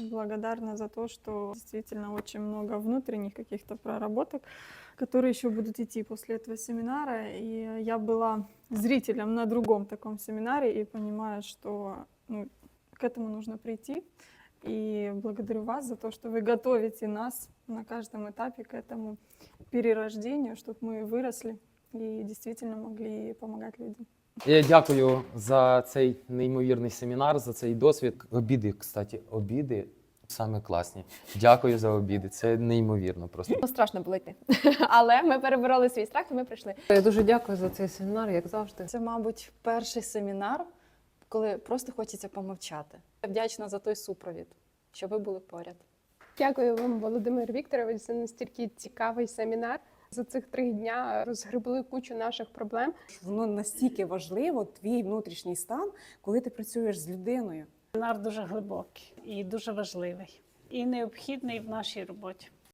благодарна за то, что действительно очень много внутренних каких-то проработок, которые еще будут идти после этого семинара. И я была зрителем на другом таком семинаре и понимаю, что ну, к этому нужно прийти. И благодарю вас за то, что вы готовите нас на каждом этапе к этому перерождению, чтобы мы выросли и действительно могли помогать людям. Я дякую за цей неймовірний семінар, за цей досвід. Обіди, кстати, обіди саме класні. Дякую за обіди. Це неймовірно просто. Ну, страшно було йти. Але ми перебороли свій страх і ми прийшли. Я дуже дякую за цей семінар, як завжди. Це, мабуть, перший семінар, коли просто хочеться помовчати. Я вдячна за той супровід, що ви були поряд. Дякую вам, Володимир Вікторович, за настільки цікавий семінар. За цих три дня розгребли кучу наших проблем. Воно настільки важливо, твій внутрішній стан, коли ти працюєш з людиною. Нар дуже глибокий і дуже важливий, і необхідний в нашій роботі.